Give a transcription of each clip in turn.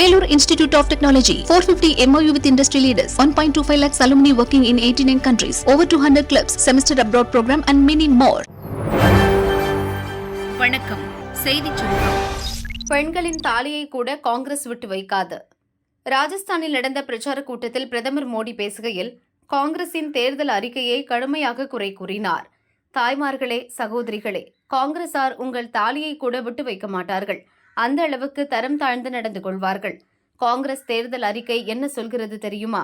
Vellore Institute of Technology, 450 MOU with industry leaders, 1.25 lakhs alumni working in 89 countries, over 200 clubs, semester abroad program and many more. வணக்கம். செய்திச் சுருக்கம். பெண்களின் தாலியை கூட காங்கிரஸ் விட்டு வைக்காது. ராஜஸ்தானில் நடந்த பிரச்சார கூட்டத்தில் பிரதமர் மோடி பேசுகையில் காங்கிரசின் தேர்தல் அறிக்கையை கடுமையாக குறை கூறினார். தாய்மார்களே சகோதரிகளே காங்கிரசார் உங்கள் தாலியை கூட விட்டு வைக்க மாட்டார்கள். அந்த அளவுக்கு தரம் தாழ்ந்து நடந்து கொள்வார்கள். காங்கிரஸ் தேர்தல் அறிக்கை என்ன சொல்கிறது தெரியுமா?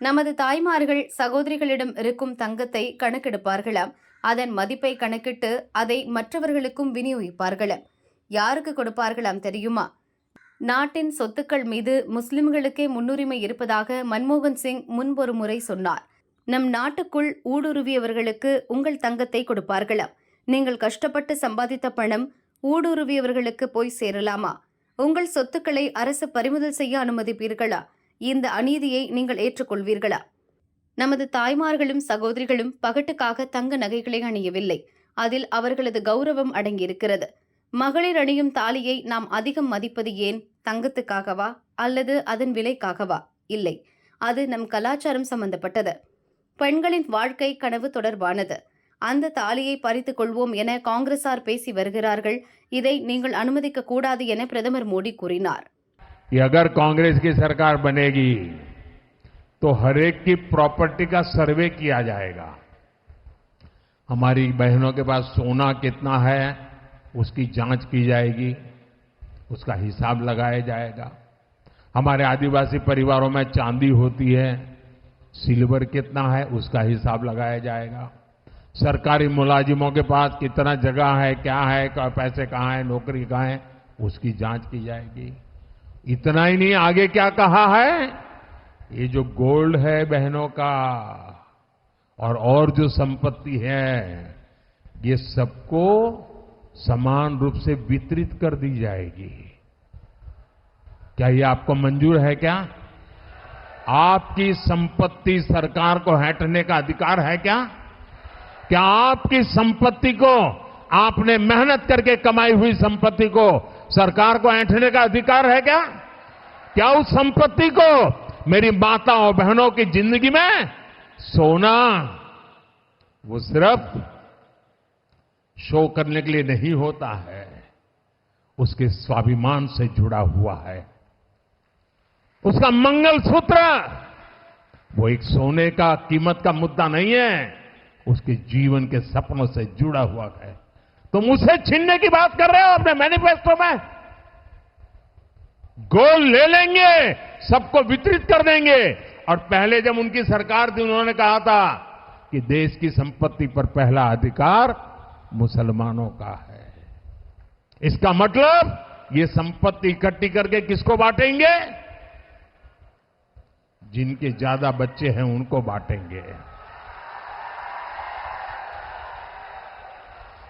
நமது தாய்மார்கள் சகோதரிகளிடம் இருக்கும் தங்கத்தை கணக்கெடுப்பார்களாம் அதன் மதிப்பை கணக்கிட்டு அதை மற்றவர்களுக்கும் விநியோகிப்பார்களாம் யாருக்கு கொடுப்பார்களாம் தெரியுமா? நாட்டின் சொத்துக்கள் மீது முஸ்லிம்களுக்கே முன்னுரிமை இருப்பதாக மன்மோகன் சிங் முன்பொரு முறை சொன்னார். நம் நாட்டுக்குள் ஊடுருவியவர்களுக்கு உங்கள் தங்கத்தை கொடுப்பார்களாம். நீங்கள் கஷ்டப்பட்டு சம்பாதித்த பணம் ஊடுருவியவர்களுக்கு போய் சேரலாமா? உங்கள் சொத்துக்களை அரசு பறிமுதல் செய்ய அனுமதிப்பீர்களா? இந்த அநீதியை நீங்கள் ஏற்றுக்கொள்வீர்களா? நமது தாய்மார்களும் சகோதரிகளும் பகட்டுக்காக தங்க நகைகளை அணியவில்லை. அதில் அவர்களது கௌரவம் அடங்கியிருக்கிறது. மகளிர் அணியும் தாலியை நாம் அதிகம் மதிப்பது ஏன்? தங்கத்துக்காகவா? அல்லது அதன் விலைக்காகவா? இல்லை. அது நம் கலாச்சாரம் சம்பந்தப்பட்டது. பெண்களின் வாழ்க்கை கனவு தொடர்பானது. அந்த தாலியை பறித்துக் கொள்வோம் என காங்கிரசார் பேசி வருகிறார்கள் இதை நீங்கள் அனுமதிக்க கூடாது என பிரதமர் மோடி கூறினார் कि अगर कांग्रेस की सरकार बनेगी तो हरेक की प्रॉपर्टी का सर्वे किया जाएगा हमारी बहनों के पास सोना कितना है उसकी जांच की जाएगी उसका हिसाब लगाया जाएगा हमारे आदिवासी परिवारों में चांदी होती है सिल्वर कितना है उसका हिसाब लगाया जाएगा सरकारी मुलाजिमों के पास कितना जगह है, क्या है क्या पैसे कहाँ है, नौकरी कहाँ है, उसकी जाँच की जाएगी। इतना ही नहीं, आगे क्या कहा है? ये जो गोल्ड है बहनों का, और और जो संपत्ति है, ये सबको समान रूप से वितरित कर दी जाएगी। क्या ये आपको मंजूर है क्या? आपकी संपत्ति सरकार को हटने का अधिकार है क्या? क्या आपकी संपत्ति को, आपने मेहनत करके कमाई हुई संपत्ति को सरकार को ऐंठने का अधिकार है क्या? क्या उस संपत्ति को मेरी माताओं बहनों की ज़िंदगी में सोना, वो सिर्फ़ शो करने के लिए नहीं होता है, उसके स्वाभिमान से जुड़ा हुआ है। उसका मंगल सूत्र वो एक सोने का कीमत का मुद्दा नहीं है। उसके जीवन के सपनों से जुड़ा हुआ है। तुम उसे छीनने की बात कर रहे हो अपने मैनिफेस्टो में? गोल ले लेंगे, सबको वितरित कर देंगे। और पहले जब उनकी सरकार थी, उन्होंने कहा था कि देश की संपत्ति पर पहला अधिकार मुसलमानों का है। इसका मतलब ये संपत्ति इकट्ठी करके किसको बांटेंगे? जिनके ज़्यादा बच्चे हैं, उनको बांटेंगे।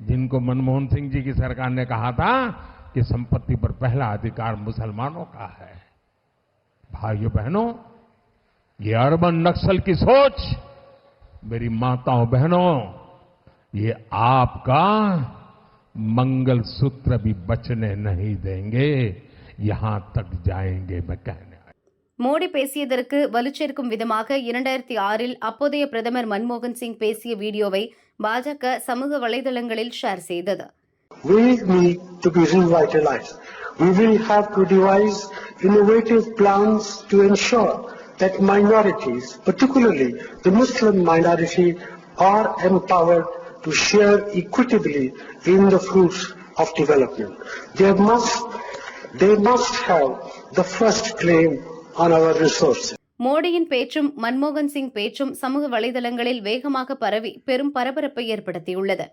जिनको मनमोहन सिंह जी की सरकार ने कहा था कि संपत्ति पर पहला अधिकार मुसलमानों का है भाइयों बहनों ये अर्बन नक्सल की सोच मेरी माताओं बहनों ये आपका मंगल सूत्र भी बचने नहीं देंगे यहां तक जाएंगे मैं कहने மோடி பேசியதற்கு வலுச்சேர்க்கும் விதமாக இரண்டாயிரத்தி ஆறில் அப்போதைய பிரதமர் மன்மோகன் சிங் பேசிய வீடியோவை பாஜக சமூக வலைதளங்களில் ஷேர் செய்தது We need to be revitalized. We will have to devise innovative plans to ensure that minorities, particularly the Muslim minority, are empowered to share equitably in the fruits of development. They must, they must have the first claim on our resources. மோடியின் பேச்சும் மன்மோகன் சிங் பேச்சும் சமூக வலைதளங்களில் வேகமாக பரவி பெரும் பரபரப்பை ஏற்படுத்தியுள்ளது.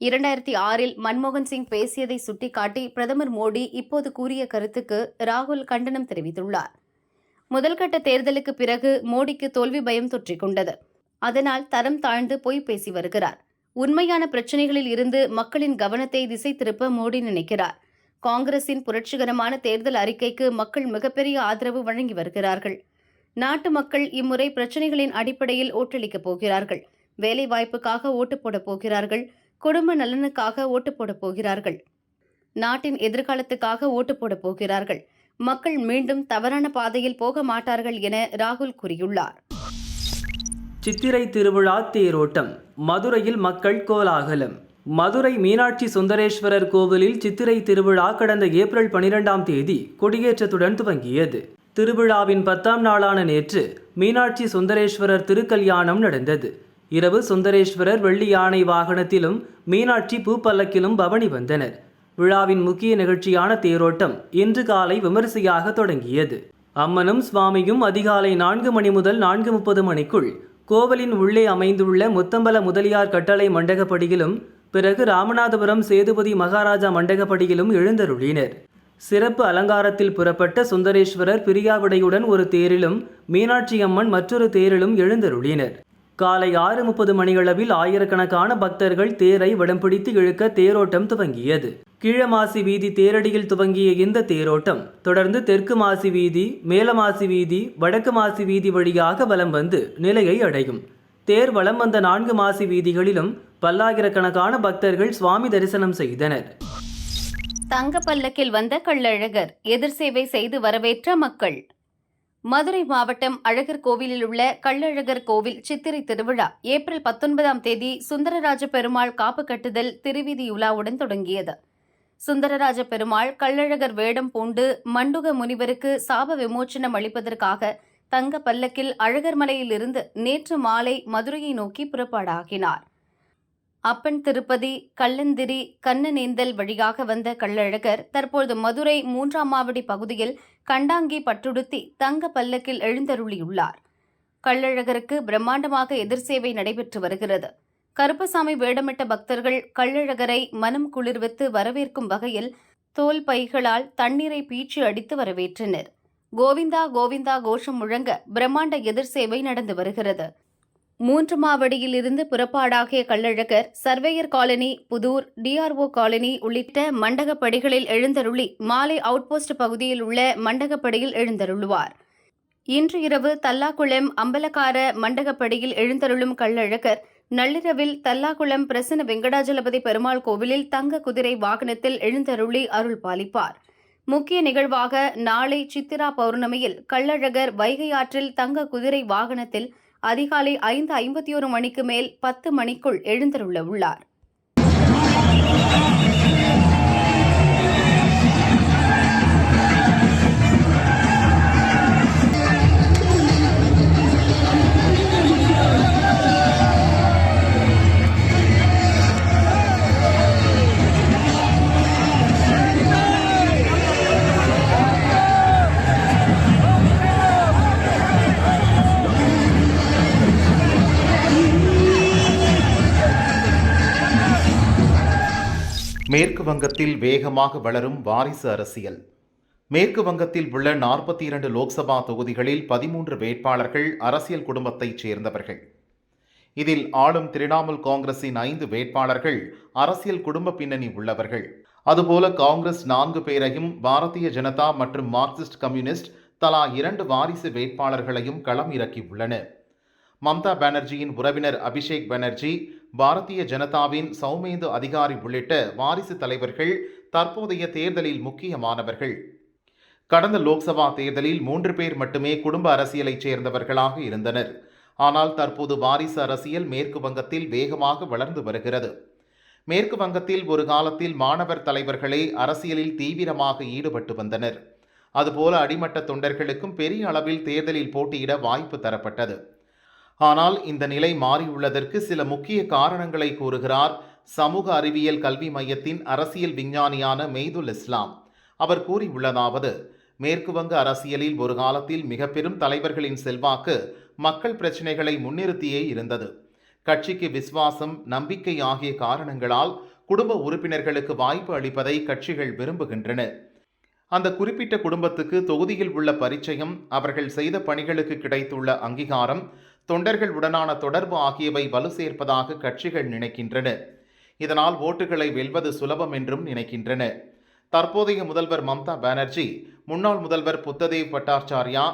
இரண்டாயிரத்தி ஆறில் மன்மோகன் சிங் பேசியதை சுட்டிக்காட்டி பிரதமர் மோடி இப்போது கூறிய கருத்துக்கு ராகுல் கண்டனம் தெரிவித்துள்ளார். முதல்கட்ட தேர்தலுக்கு பிறகு மோடிக்கு தோல்வி பயம் தொற்றிக்கொண்டது. அதனால் தரம் தாழ்ந்து பொய் பேசி வருகிறார். உண்மையான பிரச்சனைகளில் இருந்து மக்களின் கவனத்தை திசை திருப்ப மோடி நினைக்கிறார். காங்கிரசின் புரட்சிகரமான தேர்தல் அறிக்கைக்கு மக்கள் மிகப்பெரிய ஆதரவு வழங்கி வருகிறார்கள். நாட்டு மக்கள் இம்முறை பிரச்சனைகளின் அடிப்படையில் ஓட்டளிக்கப் போகிறார்கள். வேலைவாய்ப்புக்காக ஓட்டு போடப் போகிறார்கள். குடும்ப நலனுக்காக ஓட்டு போடப் போகிறார்கள். நாட்டின் எதிர்காலத்துக்காக ஓட்டு போடப் போகிறார்கள். மக்கள் மீண்டும் தவறான பாதையில் போக மாட்டார்கள் என ராகுல் கூறியுள்ளார். சித்திரை திருவிழா தேரோட்டம். மதுரையில் மக்கள் கோலாகலம். மதுரை மீனாட்சி சுந்தரேஸ்வரர் கோவிலில் சித்திரை திருவிழா கடந்த ஏப்ரல் பனிரெண்டாம் தேதி கொடியேற்றத்துடன் துவங்கியது. திருவிழாவின் பத்தாம் நாளான நேற்று மீனாட்சி சுந்தரேஸ்வரர் திருக்கல்யாணம் நடந்தது. இரவு சுந்தரேஸ்வரர் வெள்ளி யானை வாகனத்திலும் மீனாட்சி பூப்பல்லக்கிலும் பவனி வந்தனர். விழாவின் முக்கிய நிகழ்ச்சியான தேரோட்டம் இன்று காலை விமரிசையாக தொடங்கியது. அம்மனும் சுவாமியும் அதிகாலை நான்கு மணி முதல் நான்கு முப்பது மணிக்குள் கோவிலின் உள்ளே அமைந்துள்ள முத்தம்பல முதலியார் கட்டளை மண்டகப்படியிலும் பிறகு ராமநாதபுரம் சேதுபதி மகாராஜா மண்டகப்படியிலும் எழுந்தருளினர். சிறப்பு அலங்காரத்தில் புறப்பட்ட சுந்தரேஸ்வரர் பிரியாவிடையுடன் ஒரு தேரிலும் மீனாட்சி அம்மன் மற்றொரு தேரிலும் எழுந்தருளினர். காலை ஆறு முப்பது மணியளவில் ஆயிரக்கணக்கான பக்தர்கள் தேரை வடம் பிடித்து இழுக்க தேரோட்டம் துவங்கியது. கீழமாசி வீதி தேரடியில் துவங்கிய இந்த தேரோட்டம் தொடர்ந்து தெற்கு மாசி வீதி மேலமாசி வீதி வடக்கு மாசி வீதி வழியாக வலம் வந்து நிலையை அடையும். தேர் வலம் வந்த நான்கு மாசி வீதிகளிலும் பல்லாயிரக்கணக்கான பக்தர்கள் சுவாமி தரிசனம் செய்தனர். தங்க பல்லக்கில் வந்த கள்ளழகர் எதிர் சேவை செய்து வரவேற்ற மக்கள். மதுரை மாவட்டம் அழகர் கோவிலில் உள்ள கள்ளழகர் கோவில் சித்திரை திருவிழா ஏப்ரல் பத்தொன்பதாம் தேதி சுந்தரராஜ பெருமாள் காப்பு கட்டுதல் திருவீதியுலாவுடன் தொடங்கியது. சுந்தரராஜ பெருமாள் கள்ளழகர் வேடம் பூண்டு மண்டுக முனிவருக்கு சாப விமோச்சனம் அளிப்பதற்காக தங்க பல்லக்கில் அழகர் மலையிலிருந்து நேற்று மாலை மதுரையை நோக்கி புறப்பாடாகினார். அப்பன் திருப்பதி கள்ளந்திரி கண்ணனேந்தல் வழியாக வந்த கள்ளழகர் தற்போது மதுரை மூன்றாம் மாவடி பகுதியில் கண்டாங்கி பட்டுடுத்தி தங்க பல்லக்கில் எழுந்தருளியுள்ளார். கள்ளழகருக்கு பிரம்மாண்டமாக எதிர் சேவை நடைபெற்று வருகிறது. கருப்பசாமி வேடமிட்ட பக்தர்கள் கள்ளழகரை மனம் குளிர்வித்து வரவேற்கும் வகையில் தோல் பைகளால் தண்ணீரை பீச்சு அடித்து வரவேற்றனர். கோவிந்தா கோவிந்தா கோஷம் முழங்க பிரம்மாண்ட எதிர் சேவை நடந்து வருகிறது. மூன்று மாவடியில் இருந்து புறப்பாடாகிய Kallazhagar surveyor colony Puthur DRO colony உள்ளிட்ட மண்டகப்படிகளில் எழுந்தருளி மாலை அவுட்போஸ்ட் பகுதியில் உள்ள மண்டகப்படியில் எழுந்தருளுவார். இன்று இரவு தல்லாக்குளம் அம்பலக்கார மண்டகப்படியில் எழுந்தருளும் கள்ளழகர் நள்ளிரவில் தல்லாக்குளம் பிரசன்ன வெங்கடாஜலபதி பெருமாள் கோவிலில் தங்க குதிரை வாகனத்தில் எழுந்தருளி அருள் பாலிப்பார். முக்கிய நிகழ்வாக நாளை சித்திரா பௌர்ணமியில் கள்ளழகர் வைகை ஆற்றில் தங்க குதிரை வாகனத்தில் அதிகாலை ஐந்து ஐம்பத்தி ஒரு மணிக்கு மேல் பத்து மணிக்குள் எழுந்தருள்ள உள்ளார். மேற்கு வங்கத்தில் வேகமாக வளரும் வாரிசு அரசியல். மேற்கு வங்கத்தில் உள்ள நாற்பத்தி இரண்டு லோக்சபா தொகுதிகளில் பதிமூன்று வேட்பாளர்கள் அரசியல் குடும்பத்தைச் சேர்ந்தவர்கள். இதில் ஆளும் திரிணாமுல் காங்கிரசின் ஐந்து வேட்பாளர்கள் அரசியல் குடும்ப பின்னணி உள்ளவர்கள். அதுபோல காங்கிரஸ் நான்கு பேரையும் பாரதிய ஜனதா மற்றும் மார்க்சிஸ்ட் கம்யூனிஸ்ட் தலா இரண்டு வாரிசு வேட்பாளர்களையும் களம் இறக்கியுள்ளன மம்தா பானர்ஜியின் உறவினர் அபிஷேக் பானர்ஜி பாரதிய ஜனதாவின் சௌமேந்து அதிகாரி உள்ளிட்ட வாரிசு தலைவர்கள் தற்போதைய தேர்தலில் முக்கியமானவர்கள். கடந்த லோக்சபா தேர்தலில் மூன்று பேர் மட்டுமே குடும்ப அரசியலைச் சேர்ந்தவர்களாக இருந்தனர். ஆனால் தற்போது வாரிசு அரசியல் மேற்கு வங்கத்தில் வேகமாக வளர்ந்து வருகிறது. மேற்கு வங்கத்தில் ஒரு காலத்தில் மாணவர் தலைவர்களே அரசியலில் தீவிரமாக ஈடுபட்டு வந்தனர். அதுபோல அடிமட்ட தொண்டர்களுக்கும் பெரிய அளவில் தேர்தலில் போட்டியிட வாய்ப்பு தரப்பட்டது. ஆனால் இந்த நிலை மாறியுள்ளதற்கு சில முக்கிய காரணங்களை கூறுகிறார் சமூக அறிவியல் கல்வி மையத்தின் அரசியல் விஞ்ஞானியான மெய்துல் இஸ்லாம். அவர் கூறியுள்ளதாவது மேற்கு வங்க அரசியலில் ஒரு காலத்தில் மிக பெரும் தலைவர்களின் செல்வாக்கு மக்கள் பிரச்சினைகளை முன்னிறுத்தியே இருந்தது. கட்சிக்கு விசுவாசம் நம்பிக்கை ஆகிய காரணங்களால் குடும்ப உறுப்பினர்களுக்கு வாய்ப்பு அளிப்பதை கட்சிகள் விரும்புகின்றன. அந்த குறிப்பிட்ட குடும்பத்துக்கு தொகுதியில் உள்ள பரிச்சயம் அவர்கள் செய்த பணிகளுக்கு கிடைத்துள்ள அங்கீகாரம் தொண்டர்கள் உடனான தொடர்பு ஆகியவை வலு சேர்ப்பதாக கட்சிகள் நினைக்கின்றன. இதனால் ஓட்டுகளை வெல்வது சுலபம் என்றும் நினைக்கின்றன. தற்போதைய முதல்வர் மம்தா பானர்ஜி முன்னாள் முதல்வர் புத்ததேவ் பட்டாச்சார்யா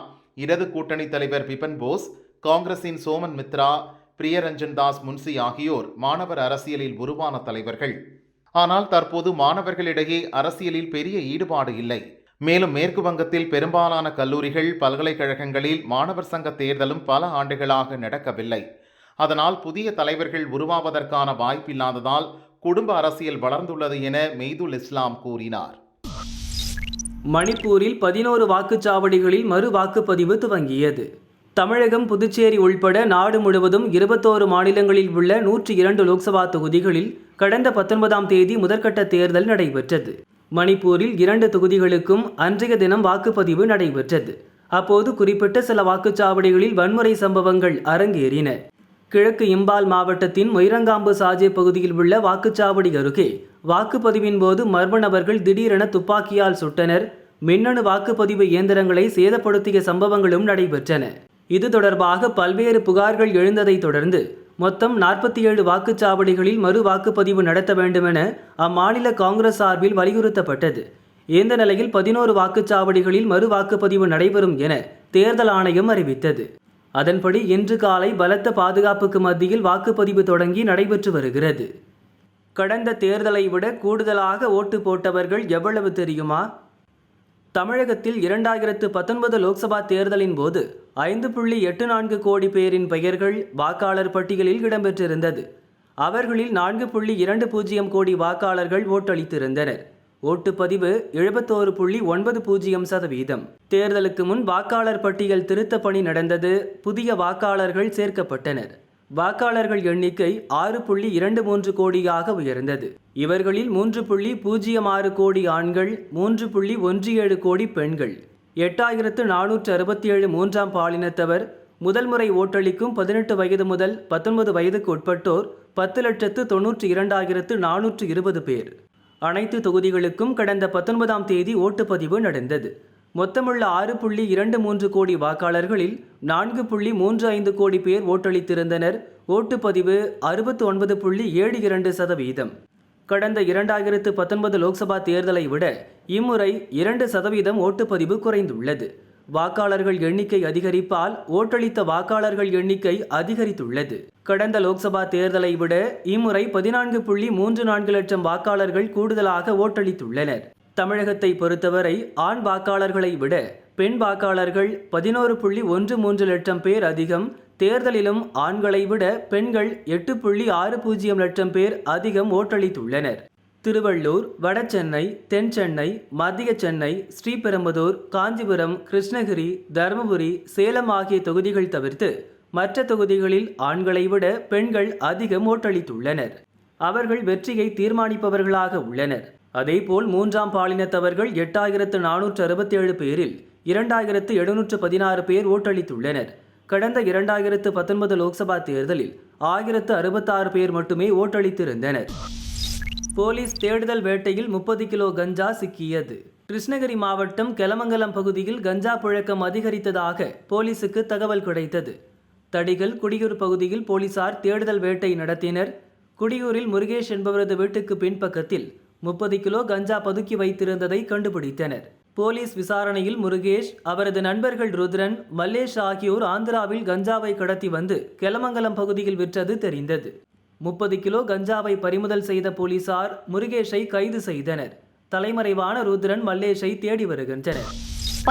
இடது கூட்டணி தலைவர் பிபன் போஸ் காங்கிரசின் சோமன் மித்ரா பிரியரஞ்சன் தாஸ் முன்சி ஆகியோர் மாணவர் அரசியலில் உருவான தலைவர்கள். ஆனால் தற்போது மாணவர்களிடையே அரசியலில் பெரிய ஈடுபாடு இல்லை. மேலும் மேற்கு வங்கத்தில் பெரும்பாலான கல்லூரிகள் பல்கலைக்கழகங்களில் மாணவர் சங்க தேர்தலும் பல ஆண்டுகளாக நடக்கவில்லை. அதனால் புதிய தலைவர்கள் உருவாவதற்கான வாய்ப்பில்லாததால் குடும்ப அரசியல் வளர்ந்துள்ளது என மெய்துல் இஸ்லாம் கூறினார். மணிப்பூரில் பதினோரு வாக்குச்சாவடிகளில் மறு வாக்குப்பதிவு துவங்கியது. தமிழகம் புதுச்சேரி உள்பட நாடு முழுவதும் இருபத்தோரு மாநிலங்களில் உள்ள நூற்றி இரண்டு லோக்சபா தொகுதிகளில் கடந்த பத்தொன்பதாம் தேதி முதற்கட்ட தேர்தல் நடைபெற்றது. மணிப்பூரில் இரண்டு தொகுதிகளுக்கும் அன்றைய தினம் வாக்குப்பதிவு நடைபெற்றது. அப்போது குறிப்பிட்ட சில வாக்குச்சாவடிகளில் வன்முறை சம்பவங்கள் அரங்கேறின. கிழக்கு இம்பால் மாவட்டத்தின் மொய்ரங்காம்பு சாஜே பகுதியில் உள்ள வாக்குச்சாவடி அருகே வாக்குப்பதிவின் போது மர்ம நபர்கள் திடீரென துப்பாக்கியால் சுட்டனர். மின்னணு வாக்குப்பதிவு இயந்திரங்களை சேதப்படுத்திய சம்பவங்களும் நடைபெற்றன. இது தொடர்பாக பல்வேறு புகார்கள் எழுந்ததைத் தொடர்ந்து மொத்தம் நாற்பத்தி ஏழு வாக்குச்சாவடிகளில் மறு வாக்குப்பதிவு நடத்த வேண்டுமென அம்மாநில காங்கிரஸ் சார்பில் வலியுறுத்தப்பட்டது. இந்த நிலையில் பதினோரு வாக்குச்சாவடிகளில் மறு வாக்குப்பதிவு நடைபெறும் என தேர்தல் ஆணையம் அறிவித்தது. அதன்படி இன்று காலை பலத்த பாதுகாப்புக்கு மத்தியில் வாக்குப்பதிவு தொடங்கி நடைபெற்று வருகிறது. கடந்த தேர்தலை விட கூடுதலாக ஓட்டு போட்டவர்கள் எவ்வளவு தெரியுமா? தமிழகத்தில் இரண்டாயிரத்து பத்தொன்பது லோக்சபா தேர்தலின் போது ஐந்து புள்ளி எட்டு நான்கு கோடி பேரின் பெயர்கள் வாக்காளர் பட்டியலில் இடம்பெற்றிருந்தது. அவர்களில் நான்கு புள்ளி இரண்டு பூஜ்ஜியம் கோடி வாக்காளர்கள் ஓட்டளித்திருந்தனர். ஓட்டுப்பதிவு எழுபத்தோரு புள்ளி ஒன்பது பூஜ்ஜியம் சதவீதம். தேர்தலுக்கு முன் வாக்காளர் பட்டியல் திருத்த பணி நடந்தது. புதிய வாக்காளர்கள் சேர்க்கப்பட்டனர். வாக்காளர்கள் எண்ணிக்கை ஆறு புள்ளி இரண்டு மூன்று கோடியாக உயர்ந்தது. இவர்களில் மூன்று புள்ளி பூஜ்ஜியம் ஆறு கோடி ஆண்கள் மூன்று புள்ளி ஒன்று ஏழு கோடி பெண்கள். எட்டாயிரத்து நானூற்று அறுபத்தி ஏழு மூன்றாம் பாலினத்தவர் முதல் முறை ஓட்டளிக்கும் பதினெட்டு வயது முதல் பத்தொன்பது வயதுக்கு உட்பட்டோர் பத்து லட்சத்து தொன்னூற்றி இரண்டாயிரத்து நானூற்று இருபது பேர். அனைத்து தொகுதிகளுக்கும் கடந்த பத்தொன்பதாம் தேதி ஓட்டுப்பதிவு நடந்தது. மொத்தமுள்ள ஆறு புள்ளி இரண்டு மூன்று கோடி வாக்காளர்களில் நான்கு புள்ளி மூன்று ஐந்து கோடி பேர் ஓட்டளித்திருந்தனர். ஓட்டுப்பதிவு அறுபத்து ஒன்பது புள்ளி ஏழு இரண்டு சதவீதம். கடந்த இரண்டாயிரத்து பத்தொன்பது லோக்சபா தேர்தலை விட இம்முறை இரண்டு சதவீதம் ஓட்டுப்பதிவு குறைந்துள்ளது. வாக்காளர்கள் எண்ணிக்கை அதிகரிப்பால் ஓட்டளித்த வாக்காளர்கள் எண்ணிக்கை அதிகரித்துள்ளது. கடந்த லோக்சபா தேர்தலை விட இம்முறை பதினான்கு புள்ளி மூன்று நான்கு லட்சம் வாக்காளர்கள் கூடுதலாக ஓட்டளித்துள்ளனர். தமிழகத்தை பொறுத்தவரை ஆண் வாக்காளர்களை விட பெண் வாக்காளர்கள் பதினோரு புள்ளி ஒன்று மூன்று லட்சம் பேர் அதிகம் தேர்தலிலும் ஆண்களை விட பெண்கள் எட்டு புள்ளி ஆறு பூஜ்ஜியம் லட்சம் பேர் அதிகம் ஓட்டளித்துள்ளனர். திருவள்ளூர் வடசென்னை தென் சென்னை மத்திய சென்னை ஸ்ரீபெரும்புதூர் காஞ்சிபுரம் கிருஷ்ணகிரி தருமபுரி சேலம் ஆகிய தொகுதிகள் தவிர்த்து மற்ற தொகுதிகளில் ஆண்களை விட பெண்கள் அதிகம் ஓட்டளித்துள்ளனர். அவர்கள் வெற்றியை தீர்மானிப்பவர்களாக உள்ளனர். அதேபோல் மூன்றாம் பாலினத்தவர்கள் எட்டாயிரத்து நானூற்று அறுபத்தேழு பேரில் இரண்டாயிரத்து எழுநூற்று பதினாறு பேர் ஓட்டளித்துள்ளனர். கடந்த இரண்டாயிரத்து பத்தொன்பது லோக்சபா தேர்தலில் ஆயிரத்து அறுபத்தாறு பேர் மட்டுமே ஓட்டளித்திருந்தனர். போலீஸ் தேடுதல் வேட்டையில் முப்பது கிலோ கஞ்சா சிக்கியது. கிருஷ்ணகிரி மாவட்டம் கெலமங்கலம் பகுதியில் கஞ்சா புழக்கம் அதிகரித்ததாக போலீசுக்கு தகவல் கிடைத்தது. தடிகள் குடியூர் பகுதியில் போலீசார் தேடுதல் வேட்டை நடத்தினர். குடியூரில் முருகேஷ் என்பவரது வீட்டுக்கு பின்பக்கத்தில் முப்பது கிலோ கஞ்சா பதுக்கி வைத்திருந்ததை கண்டுபிடித்தனர். போலீஸ் விசாரணையில் முருகேஷ் அவரது நண்பர்கள் ருத்ரன் மல்லேஷ் ஆகியோர் ஆந்திராவில் கஞ்சாவை கடத்தி வந்து கெலமங்கலம் பகுதியில் விற்றது தெரிந்தது. முப்பது கிலோ கஞ்சாவை பறிமுதல் செய்த போலீசார் முருகேஷை கைது செய்தனர். தலைமறைவான ருத்ரன் மல்லேஷை தேடி வருகின்றனர்.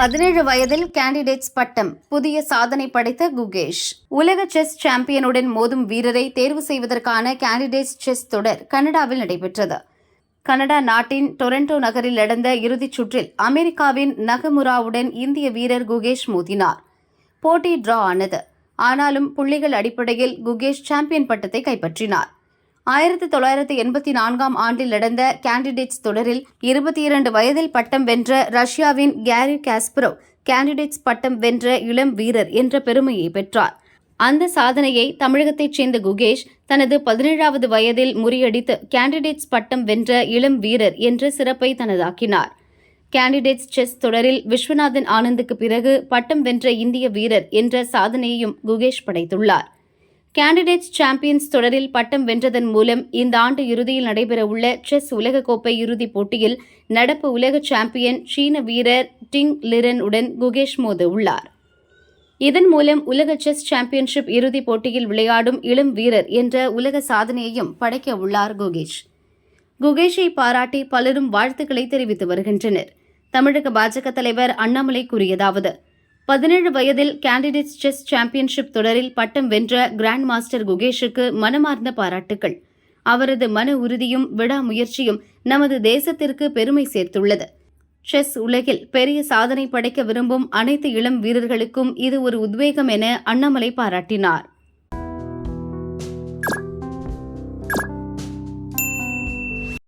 பதினேழு வயதில் கேண்டிடேட்ஸ் பட்டம் புதிய சாதனை படைத்த குகேஷ். உலக செஸ் சாம்பியனுடன் மோதும் வீரரை தேர்வு செய்வதற்கான கேண்டிடேட்ஸ் செஸ் தொடர் கனடாவில் நடைபெற்றது. கனடா நாட்டின் டொரண்டோ நகரில் நடந்த இறுதிச் சுற்றில் அமெரிக்காவின் நகமுராவுடன் இந்திய வீரர் குகேஷ் மோதினார். போட்டி டிரா ஆனது. ஆனாலும் புள்ளிகள் அடிப்படையில் குகேஷ் சாம்பியன் பட்டத்தை கைப்பற்றினார். ஆயிரத்தி தொள்ளாயிரத்தி எண்பத்தி நான்காம் ஆண்டில் நடந்த கேண்டிடேட்ஸ் தொடரில் இருபத்தி இரண்டு வயதில் பட்டம் வென்ற ரஷ்யாவின் கேரி காஸ்பரோ கேண்டிடேட்ஸ் பட்டம் வென்ற இளம் வீரர் என்ற பெருமையை பெற்றார். அந்த சாதனையை தமிழகத்தைச் சேர்ந்த குகேஷ் தனது பதினேழாவது வயதில் முறியடித்து கேண்டிடேட்ஸ் பட்டம் வென்ற இளம் வீரர் என்ற சிறப்பை தனதாக்கினார். கேண்டிடேட்ஸ் செஸ் தொடரில் விஸ்வநாதன் ஆனந்துக்கு பிறகு பட்டம் வென்ற இந்திய வீரர் என்ற சாதனையையும் குகேஷ் படைத்துள்ளார். கேண்டிடேட்ஸ் சாம்பியன்ஸ் தொடரில் பட்டம் வென்றதன் மூலம் இந்த ஆண்டு இறுதியில் நடைபெறவுள்ள செஸ் உலகக்கோப்பை இறுதிப் போட்டியில் நடப்பு உலக சாம்பியன் சீன வீரர் டிங் லிரன் உடன் குகேஷ் மோத உள்ளார் இதன் மூலம் உலக செஸ் சாம்பியன்ஷிப் இறுதிப் போட்டியில் விளையாடும் இளம் வீரர் என்ற உலக சாதனையையும் படைக்க உள்ளார் குகேஷ். குகேஷை பாராட்டி பலரும் வாழ்த்துக்களை தெரிவித்து வருகின்றனர். தமிழக பாஜக தலைவர் அண்ணாமலை கூறியதாவது பதினேழு வயதில் கேண்டிடேட்ஸ் செஸ் சாம்பியன்ஷிப் தொடரில் பட்டம் வென்ற கிராண்ட் மாஸ்டர் குகேஷுக்கு மனமார்ந்த பாராட்டுகள் அவரது மன உறுதியும் விடாமுயற்சியும் நமது தேசத்திற்கு பெருமை சேர்த்துள்ளது. செஸ் உலகில் பெரிய சாதனை படைக்க விரும்பும் அனைத்து இளம் வீரர்களுக்கும் இது ஒரு உத்வேகம் என அண்ணாமலை பாராட்டினார்.